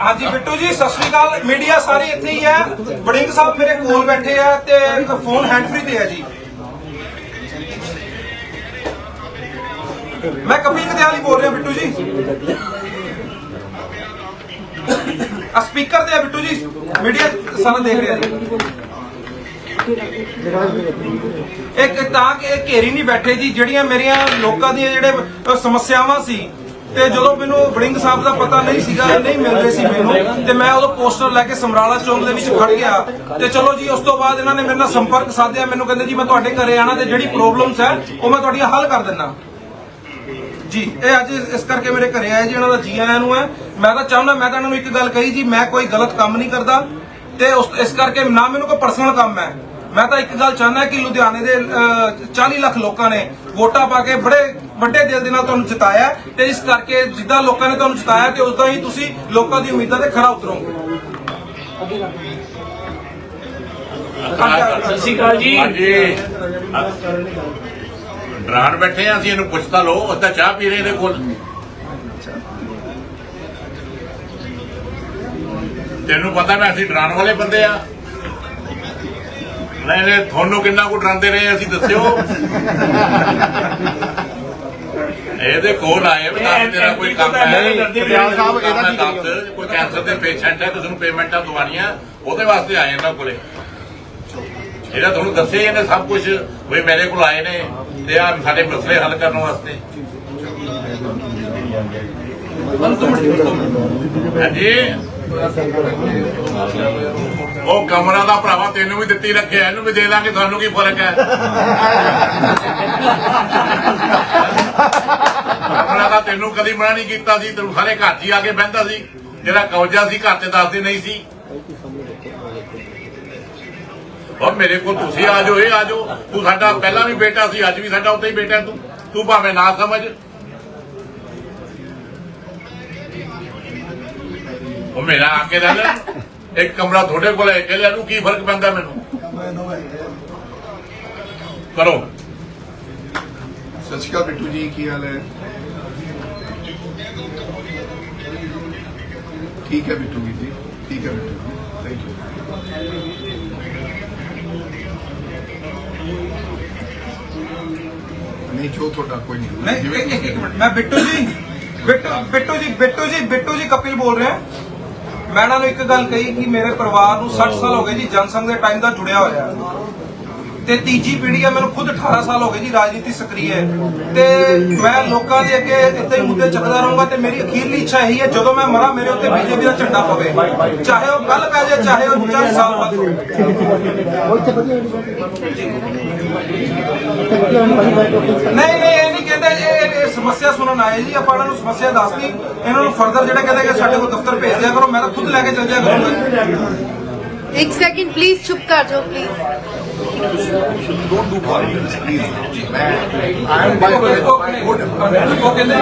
ਹਾਂਜੀ, ਬਿੱਟੂ ਜੀ, ਸਤਿ ਸ਼੍ਰੀ ਅਕਾਲ। ਮੀਡੀਆ ਸਾਰੀ ਇੱਥੇ ਹੀ ਹੈ। ਵੜਿੰਗ ਸਾਹਿਬ ਮੇਰੇ ਕੋਲ ਬੈਠੇ ਆ ਤੇ ਫੋਨ ਹੈਂਡ ਫ੍ਰੀ ਤੇ ਹੈ ਜੀ। ਮੈਂ ਕਪਿਲ ਕਦਿਆਲੀ ਬੋਲ ਰਿਹਾ, ਬਿੱਟੂ ਜੀ। ਆ ਸਪੀਕਰ ਤੇ ਆ ਬਿੱਟੂ ਜੀ। ਮੀਡੀਆ ਸਾਰਾ ਦੇਖ ਰਿਹਾ ਜੀ। ਇੱਕ ਤਾਂ ਕਿ ਇਹ ਘੇਰੀ ਨਹੀਂ ਬੈਠੇ ਜੀ, ਜਿਹੜੀਆਂ ਮੇਰੀਆਂ ਲੋਕਾਂ ਦੀਆਂ ਜਿਹੜੇ ਸਮੱਸਿਆਵਾਂ ਸੀ ਤੇ ਜਦੋਂ ਮੈਨੂੰ ਵੜਿੰਗ ਸਾਹਿਬ ਦਾ ਪਤਾ ਨਹੀਂ ਸੀਗਾ ਨਹੀਂ ਮਿਲਦੇ ਸੀ ਮੈਨੂੰ, ਤੇ ਮੈਂ ਉਦੋਂ ਪੋਸਟਰ ਲੈ ਕੇ ਸਮਰਾਲਾ ਚੌਂਕ ਦੇ ਵਿੱਚ ਖੜ ਗਿਆ। ਤੇ ਚਲੋ ਜੀ, ਉਸ ਤੋਂ ਬਾਅਦ ਇਹਨਾਂ ਨੇ ਮੇਰੇ ਨਾਲ ਸੰਪਰਕ ਸਾਧਿਆ, ਮੈਨੂੰ ਕਹਿੰਦੇ ਜੀ, ਮੈਂ ਤੁਹਾਡੇ ਘਰੇ ਆਣਾ ਤੇ ਜਿਹੜੀ ਪ੍ਰੋਬਲਮਸ ਹੈ, ਉਹ ਮੈਂ ਤੁਹਾਡੀਆਂ ਹੱਲ ਕਰ ਦਿੰਦਾ। ਜੀ, ਇਹ ਅੱਜ ਇਸ ਕਰਕੇ ਮੇਰੇ ਘਰੇ ਆਏ ਜੀ, ਇਹਨਾਂ ਦਾ ਜੀ ਆਇਆਂ ਨੂੰ ਹੈ। ਮੈਂ ਤਾਂ ਚਾਹੁੰਦਾ, ਮੈਂ ਤਾਂ ਇਹਨਾਂ ਨੂੰ ਇੱਕ ਗੱਲ ਕਹੀ ਜੀ, ਮੈਂ ਕੋਈ ਗਲਤ ਕੰਮ ਨਹੀਂ ਕਰਦਾ, ਤੇ ਉਸ, ਇਸ ਕਰਕੇ ਨਾ ਮੈਨੂੰ ਕੋਈ ਪਰਸਨਲ ਕੰਮ ਹੈ। ਮੈਂ ਤਾਂ ਇੱਕ ਗੱਲ ਚਾਹੁੰਦਾ ਕਿ ਲੁਧਿਆਣੇ ਦੇ ਅਹ, 40 ਲੱਖ ਲੋਕਾਂ ਨੇ ਵੋਟਾਂ ਪਾ ਕੇ ਬੜੇ ਵੱਡੇ ਦਿਲ ਦੇ ਨਾਲ ਤੁਹਾਨੂੰ ਜਿਤਾਇਆ ਤੇ ਇਸ ਕਰਕੇ ਜਿੱਦਾਂ ਲੋਕਾਂ ਨੇ ਤੁਹਾਨੂੰ ਜਿਤਾਇਆ ਤੇ ਉਦਾਂ ਹੀ ਤੁਸੀਂ ਲੋਕਾਂ ਦੀ ਉਮੀਦਾਂ ਤੇ ਖਰਾ ਉਤਰੋਗੇ। ਸਤਿ ਸ਼੍ਰੀ ਅਕਾਲ ਜੀ। ਹਾਂਜੀ। ਡਰਾਨ ਬੈਠੇ ਆ ਅਸੀਂ ਇਹਨੂੰ ਪੁੱਛ ਤਾਂ ਲਓ ਅੱਧਾ ਚਾਹ ਪੀ ਰਹੇ ਇਹਦੇ ਕੋਲ। ਤੈਨੂੰ ਪਤਾ ਨਾ ਅਸੀਂ ਡਰਾਨ ਵਾਲੇ ਬੰਦੇ ਆ। ਨਹੀਂ ਨਹੀਂ ਤੁਹਾਨੂੰ ਕਿੰਨਾ ਕੁ ਡਰਾਉਂਦੇ ਰਹੇ ਅਸੀਂ ਦੱਸਿਓ। ਇਹਦੇ ਕੋਲ ਆਏ ਵੀ ਦੱਸ ਤੇਰਾ ਕੋਈ ਕੰਮ ਹੈ। ਨਹੀਂ, ਪਟਿਆਲਾ ਸਾਹਿਬ ਇਹਦਾ ਕੀ ਦੱਸ ਕੋਈ ਕੈਂਸਰ ਦੇ ਪੇਸ਼ੈਂਟ ਹੈ ਤੁਸੀਂ ਨੂੰ ਪੇਮੈਂਟਾਂ ਦਵਾਉਣੀਆਂ ਉਹਦੇ ਵਾਸਤੇ ਆਏ ਇਹਨਾਂ ਕੋਲੇ। ਇਹਦਾ ਤੁਹਾਨੂੰ ਦੱਸਿਆ ਇਹਨੇ ਸਭ ਕੁਝ ਵੀ ਮੇਰੇ ਕੋਲ ਆਏ ਨੇ ਤੇ ਆ ਸਾਡੇ ਮਸਲੇ ਹੱਲ ਕਰਨ ਵਾਸਤੇ। ਉਹ ਕਮਰਾ ਦਾ ਭਰਾਵਾ ਤੈਨੂੰ ਵੀ ਦਿੱਤੀ ਰੱਖਿਆ, ਇਹਨੂੰ ਵੀ ਦੇ ਦਾਂਗੇ, ਤੁਹਾਨੂੰ ਕੀ ਫ਼ਰਕ ਹੈ? ਕਮਰਾ ਦਾ ਤੈਨੂੰ ਕਦੀ ਮਨਾ ਨਹੀਂ ਕੀਤਾ ਸੀ, ਤੈਨੂੰ ਸਾਰੇ ਘਰ 'ਚ ਹੀ ਆ ਕੇ ਬਹਿੰਦਾ ਸੀ। ਜਿਹੜਾ ਕੌਜਾ ਸੀ, ਘਰ ਚ ਦੱਸਦੇ ਨਹੀਂ ਸੀ। ਔਰ ਮੇਰੇ ਕੋਲ ਤੁਸੀਂ ਆ ਜਾਓ, ਇਹ ਆ ਜਾਓ। ਤੂੰ ਸਾਡਾ ਪਹਿਲਾਂ ਵੀ ਬੇਟਾ ਸੀ, ਅੱਜ ਵੀ ਸਾਡਾ ਉੱਤੇ ਹੀ ਬੇਟਾ ਤੂੰ। ਤੂੰ ਭਾਵੇਂ ਨਾ ਸਮਝ। ਉਹ ਮੇਰਾ ਆ ਕੇ ਰਹਿ ਲੈ ਇੱਕ ਕਮਰਾ ਤੁਹਾਡੇ ਕੋਲ ਹੈ ਕਿ ਨੂੰ ਕੀ ਫ਼ਰਕ ਪੈਂਦਾ ਮੈਨੂੰ? ਕਰੋ। ਸਤਿ ਸ਼੍ਰੀ ਅਕਾਲ ਬਿੱਟੂ ਜੀ ਕੀ ਹਾਲ ਹੈ? ਠੀਕ ਹੈ ਬਿੱਟੂ ਜੀ ਠੀਕ ਹੈ ਬਿੱਟੂ ਥੈਂਕ ਯੂ ਨਹੀਂ ਜੋ ਤੁਹਾਡਾ ਕੋਈ ਨਹੀਂ ਨਹੀਂ ਇੱਕ ਇੱਕ ਇੱਕ ਮਿੰਟ ਮੈਂ ਬਿੱਟੂ ਜੀ ਬਿੱਟੂ ਬਿੱਟੂ ਜੀ ਬਿੱਟੂ ਜੀ ਬਿੱਟੂ ਜੀ ਕਪਿਲ ਬੋਲ ਰਿਹਾ। ਮੈਂ ਇਹਨਾਂ ਨੂੰ ਇੱਕ ਗੱਲ ਕਹੀ ਕਿ ਮੇਰੇ ਪਰਿਵਾਰ ਨੂੰ 60 ਸਾਲ ਹੋ ਗਏ ਜੀ ਜਨਸੰਘ ਦੇ ਟਾਈਮ ਦਾ ਜੁੜਿਆ ਹੋਇਆ। ਤੇ ਤੀਜੀ ਪੀੜ੍ਹੀ ਹੈ ਮੈਨੂੰ ਖੁਦ 18 ਸਾਲ ਹੋ ਗਏ ਜੀ ਰਾਜਨੀਤੀ ਸਕਰੀ ਹੈ। ਤੇ ਮੈਂ ਲੋਕਾਂ ਦੇ ਅੱਗੇ ਇੱਥੇ ਹੀ ਮੁੱਦੇ ਚੱਕਦਾ ਰਹੂੰਗਾ ਤੇ ਮੇਰੀ ਅਖੀਰਲੀ ਇੱਛਾ ਇਹੀ ਹੈ ਜਦੋਂ ਮੈਂ ਮਰਾਂ ਮੇਰੇ ਉੱਤੇ ਬੀਜੇਪੀ ਦਾ ਝੰਡਾ ਪਵੇ। ਚਾਹੇ ਉਹ ਕੱਲ ਪੈ ਜਾਏ ਚਾਹੇ ਉਹ 40 ਸਾਲ ਬਾਅਦ ਹੋਵੇ। ਨਹੀਂ ਨਹੀਂ ਇਹ ਨਹੀਂ ਕਹਿੰਦੇ ਇਹ ਸਮੱਸਿਆ ਸੁਣਨ ਆਏ ਜੀ ਆਪਾਂ ਇਹਨਾਂ ਨੂੰ ਸਮੱਸਿਆ ਦੱਸਦੀ ਇਹਨਾਂ ਨੂੰ ਫਰਦਰ ਜਿਹੜਾ ਕਹਿੰਦੇ ਕਿ ਸਾਡੇ ਕੋਲ ਦਫ਼ਤਰ ਭੇਜ ਦਿਆ ਕਰੋ ਮੈਂ ਤਾਂ ਖੁਦ ਲੈ ਕੇ ਚੱਲ ਜਾਇਆ ਕਰੂੰਗਾ। ਇੱਕ ਸੈਕਿੰਡ ਪਲੀਜ਼ ਚੁੱਪ ਕਰ ਜਾਓ please don't do politics please ਮੈਂ ਆਈ ਐਮ ਉਹ ਕਹਿੰਦੇ ਉਹ ਕਹਿੰਦੇ